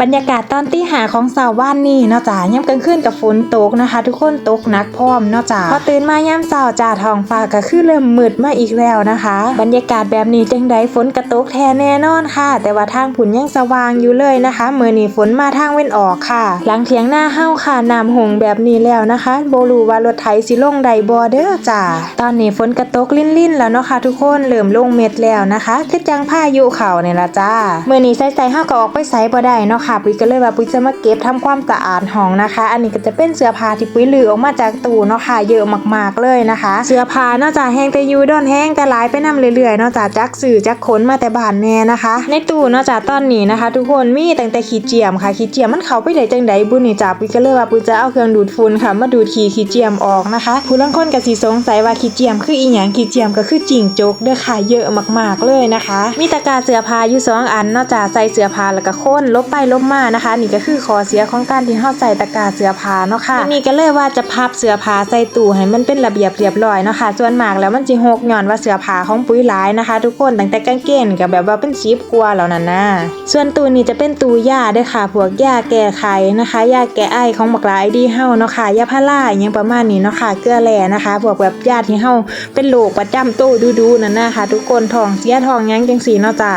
บรรยากาศตอนตีหาของสาวบ้านนี่เนาะจ้าย่ำกลางคืนกับฝนตกนะคะ ทุกคนตกหนักพร้อมเนาะจ้าพอตื่นมาย่ำสาวจ้าท้องฟ้าก็คือเริ่มมืดมาอีกแล้วนะคะ บรรยากาศแบบนี้จังใดฝนกระตกแท้แน่นอนค่ะ แต่ว่าทางผุนยังสว่างอยู่เลยนะคะเมื่อนี้ฝนมาทางเว้นออกค่ะ หลังเถียงหน้าเฮ้าค่ะน้ำหงแบบนี้แล้วนะคะโบรูว่ารถไถสิลงใดบอเด้อจ้าตอนนี้ฝนกระตกลิ่นๆแล้วเนาะค่ะ ทุกคนเริ่มลงเม็ดแล้วนะคะคือจังพายุเข่าเนี่ยละจ้าเมื่อนี้ใส่ใส่เฮาก็ออกไปใส่บ่ได้เนาะค่ะปุ้ยก็เลยว่าปุ้ยจะมาเก็บทำความสะอาดห้องนะคะ อันนี้ก็จะเป็นเสื้อผ้าที่ปุ้ยลือออกมาจากตู้เนาะค่ะเยอะมากๆเลยนะคะ เสื้อผ้านอกจากแห้งแต่ยูดอนแห้งแต่หลายไปนํเรื่อยๆเนอกจากจักสื่อจักขนมาแต่บ้านแน่นะคะ ในตู้เนอกจากตอนนี้นะคะ ทุกคนมีตั้งแต่ขี้เจียมค่ะขี้เจียมมันเข้าไปได้จังใดบุญนี่จ้าปุ้ยก็เลยว่าปุ้ยจะเอาเครื่องดูดฝุ่นค่ะมาดูดขี้ขี้เจียมออกนะคะผู้ลางคนก็สิสงสัยว่าขี้เจียมคืออีหยังขี้เจียมก็คือจิงจกเด้อค่ะเยอะมากๆเลยนะคะ มีตะกาเสื้อผ้าอยู่สองอันนอกจากใส่เสื้อผ้าแล้วก็ค้นลบไปลบมานะคะ นี่ก็คือขอเสียของการที่เฮาใส่ตะกร้าเสื้อผ้าเนาะค่ะอันนี้ก็เลยว่าจะพับเสื้อผ้าใส่ตู้ให้มันเป็นระเบียบเรียบร้อยเนาะค่ะส่วนมากแล้วมันสิหกหย้อนว่าเสื้อผ้าของปุ้ยหลายนะคะ ทุกคนตั้งแต่กางเกงก็แบบว่าเป็นชีฟกลัวแล้วนั่นนะส่วนตู้นี้จะเป็นตู้ยาด้อค่ะพวกยาแก้ไขนะคะยาแก้ไอของบักลายดีเฮาเนาะค่ะยาพาราอหยังประมาณนี้เนาะค่ะเกลือแร่นะคะพวกแบบยาที่เฮาเป็นโรคประจำตู้ดูๆนั่นนะคะ ทุกคนทองเสียทองยังจังซี่เนาะจ้า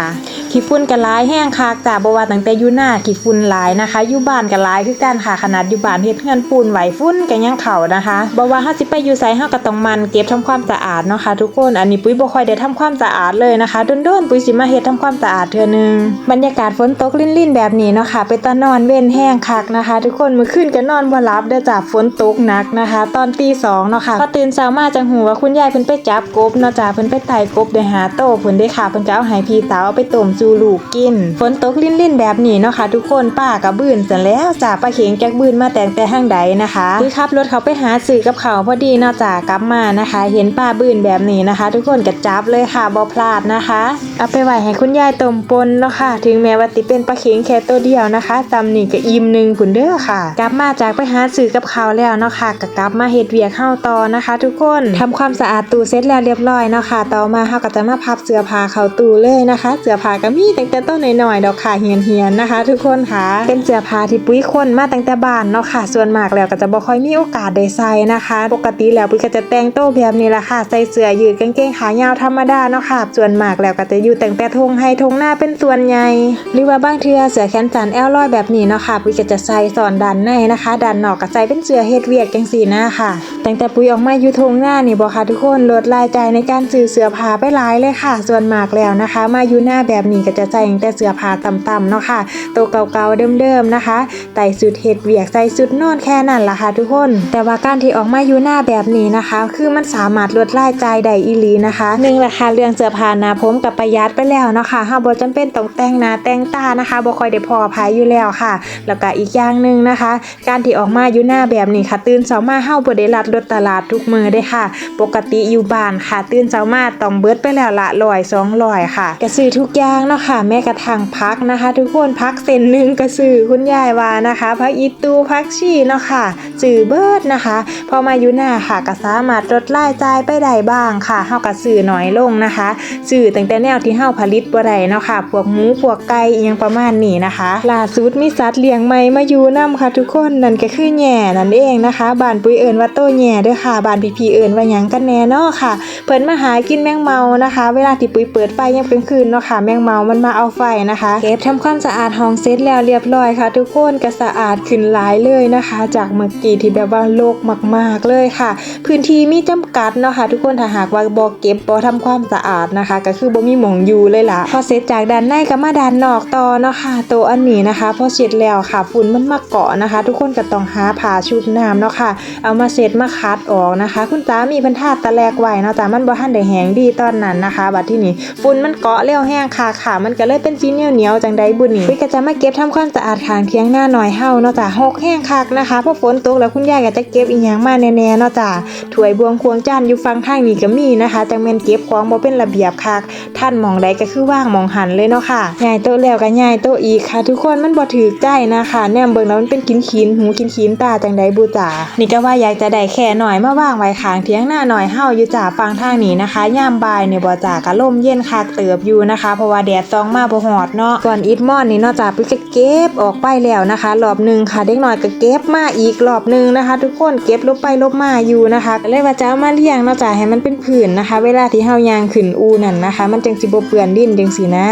ขี้ฝุ่นก็หลายแห้งคักจ้าบว่าตั้งแต่อยู่หน้าขี้ฝุ่นหลายนะคะอยู่บ้านก็หลายคือกันค่ะขนาดอยู่บ้านเฮ็ดเงินปูนไหวฝุ่นก็ยังเข้านะคะบว่าเฮาสิไปอยู่ไสเฮาก็ต้องมันเก็บทำความสะอาดเนาะค่ะทุกคนอันนี้ปุ้ยบ่ค่อยได้ทำความสะอาดเลยนะคะโดนๆปุ้ยสิมาเฮ็ดทำความสะอาดเทื่อนึงบรรยากาศฝนตกลิ่นๆแบบนี้เนาะค่ะไปตานอนเว้นแห้งคักนะคะ ทุกคนมื้อคืนก็นอนบ่หลับเด้อจ้าฝนตกหนักนะคะ ตอนตีสองเนาะค่ะพอตื่นเช้ามาจังหูว่าคุณยายเพิ่นไปจับกบเนาะจ้าเพิ่นไปไต่กบได้หาโตเพิ่นได้ค่ะเพิ่นก็เอาให้พี่สาวเอาไปต้มสู่ลูกกิน ฝนตกลิ่นๆแบบนี้เนาะค่ะทุกคนป้ากับบืนเสร็จแล้วจ้าป้าเข็งจักบืนมาแต่งแต่ห้างใดนะคะคือขับรถเขาไปหาสื่อกับเขาพอดีเนาะจ้ากลับมานะคะ เห็นป้าบืนแบบนี้นะคะ ทุกคนก็จับเลยค่ะบ่พลาดนะคะเอาไปไหว้ให้คุณยายต้มปนเนาะค่ะ ถึงแม้ว่าติเป็นปลาเข็งแค่ตัวเดียวนะคะตำหนี่ก็อิ่มหนึ่งผุนเด้อค่ะ กลับมาจากไปหาสื่อกับเขาแล้วเนาะค่ะก็กลับมาเฮ็ดเวียกเฮาต่อนะคะ ทุกคนทำความสะอาดตู้เสร็จแล้วเรียบร้อยเนาะค่ะ ต่อมาเฮาก็จะมาพับเสื้อผ้าเข้าตู้เลยนะคะ เสื้อผ้ากก็มีตั้งแต่ต้นหน่อยๆดอกค่ะเหียนๆนะคะ ทุกคนค่ะเป็นเสื้อผ้าที่ปุ้ยคนมาตั้งแต่บ้านเนาะค่ะ ส่วนมากแล้วก็จะบ่ค่อยมีโอกาสได้ใส่นะคะ ปกติแล้วปุ้ยก็จะแต่งโต๊ะแบบนี้ละค่ะ ใส่เสื้อยืดกางเกงขายาวธรรมดาเนาะค่ะ ส่วนมากแล้วก็จะอยู่แต่งแต่ทงให้ทงหน้าเป็นส่วนใหญ่หรือว่าบางเทือเสื้อแขนสั้นแอลลอยแบบนี้เนาะค่ะปุ้ยก็จะใส่สอนด้านในนะคะด้านนอกก็ใส่เป็นเสื้อเฮดเวียกจังซี่นะค่ะ ตั้งแต่ปุ้ยออกมาอยู่ทงหน้านี่บ่ค่ะทุกคนลดรายจ่ายในการซื้อเสื้อผ้าไปหลายเลยค่ะ ส่วนมากแล้วนะคะ มาอยู่หน้าแบบนี้ก็จะใส่แต่เสื้อผ้าต่ำๆเนาะค่ะตัวเก่าๆเดิมๆนะคะใส่สุดเฮ็ดเวียกใส่สุดนอนแค่นั้นล่ะค่ะทุกคน แต่ว่าการที่ออกมาอยู่หน้าแบบนี้นะคะ คือมันสามารถลดรายจ่ายได้อีหลีนะคะหนึ่งราคาเรื่องเสื้อผ้านาผมกับประหยัดไปแล้วเนาะค่ะเฮาบ่จำเป็นต้องแต่งหน้าแต่งตานะคะบ่ค่อยได้พอภัยอยู่แล้วค่ะ แล้วก็อีกอย่างหนึ่งนะคะ การที่ออกมาอยู่หน้าแบบนี้ค่ะตื่นเช้ามาเฮาบ่ได้ลัดถตลาดทุกมือเด้ค่ะ ปกติอยู่บ้านค่ะ ตื่นเช้ามาต้องเบิดไปแล้วละ100 200ค่ะก็ซื้อทุกอย่างเนาะค่ะ แม้กระทั่งพักนะคะ ทุกคนพักเส้นหนึ่งก็ซื้อคุณยายว่านะคะพักอีตูพักชีเนาะค่ะซื้อเบิดนะคะ พอมาอยู่หน้าค่ะก็สามารถลดรายจ่ายไปได้บ้างค่ะเฮาก็ซื้อน้อยลงนะคะซื้อตั้งแต่แนวที่เฮาผลิตบ่ได้เนาะค่ะพวกหมูพวกไก่ยังประมาณนี้นะคะล่าสุดมีสัตว์เลี้ยงใหม่มาอยู่นํค่ะ ทุกคนนั่นก็คือแหน่นั่นเองนะคะบ้านปุ้ยเอิ้นว่าโตแหน่เด้อค่ะบ้านพี่ๆเอิ้นว่าหยังกันแน่เนาะค่ะ เพิ่นมาหากินแมงเมานะคะ เวลาที่ปุ้ยเปิดไฟยามกลางคืนเนาะค่ะ แมงเมามันมาเอาไฟนะคะ เก็บทำความสะอาดห้องเสร็จแล้วเรียบร้อยค่ะ ทุกคนก็สะอาดขึ้นหลายเลยนะคะ จากเมื่อกี้ที่แบบว่าโลกมาก ๆเลยค่ะ พื้นที่มีจำกัดเนาะค่ะ ทุกคนถ้าหากว่าบ่เก็บบ่ทำความสะอาดนะคะ ก็คือบ่มีหมองอยู่เลยล่ะพอเสร็จจากด้านในก็มาด้านนอกต่อเนาะค่ะตัวอันนี้นะคะพอเสร็จแล้วค่ะฝุ่นมันมาเกาะนะคะ ทุกคนก็ต้องหาผ้าชุบน้ำเนาะค่ะ เอามาเสร็จมาคัดออกนะคะ คุณตามีพันธาตะแลกไว้เนาะแต่มันบ่ทันได้แห้งดีตอนนั้นนะคะ บัดที่นี้ฝุ่นมันเกาะเร็วแห้งค่ะค่ะ มันก็เลยเป็นสีเหนียวเหนียวๆจังใดบุญนี่พี่ก็จะมาเก็บทำความสะอาดขางเทียงหน้าหน่อยเฮาเนาะจ้ะหกแห้งคักนะคะเพราะฝนตกแล้วคุณยายก็จะเก็บอีหยังมาแน่ๆเนาะจ้ะถ้วยบวงควงจานอยู่ฟังข้างนี้ก็มีนะคะจังแม่นเก็บของบ่เป็นระเบียบคักท่านมองใดก็คือว่างมองหันเลยเนาะค่ะย้ายโตแล้วก็ย้ายโตอีกค่ะ ทุกคนมันบ่ถือใจนะคะ แนมเบิ่งแล้วมันเป็นกินขีนหูกินขีนตาจังใดบูจ๋านี่ก็ว่าอยากจะได้แค่หน่อยมาว่างไว้ข้างเทียงหน้าหน่อยเฮาอยู่จ้าฟังทางนี้นะคะย่ามบ่ายเนี่ยบ่จ๋าก็ลมเย็นคักเติบอยู่นะคะ เพราะว่าแดดซองมาบ่ฮอดเนาะก่อนอิดมอนนี่เนาะจ้าปุ้ยก็เก็บออกไปแล้วนะคะ รอบหนึงค่ะเด็กน้อยก็เก็บมาอีกรอบหนึงนะคะ ทุกคนเก็บลบไปลบมาอยู่นะคะเลยว่าจะามาเลี้ยงเนาะจ้าให้มันเป็นผื่นนะคะ เวลาที่เฮายางขึ้นอูนั่นนะคะ มันจังสิบ่เปื้อนดินจังสินะ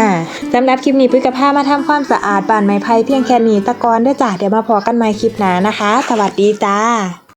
สำหรับคลิปนี้ปุ้ยก็พามาทำความสะอาดบ้านไม้ไผ่เพียงแค่นี้ตะกอนเด้จ้าเดี๋ยวมาพอกันใหม่คลิปหน้านะคะ สวัสดีจ้า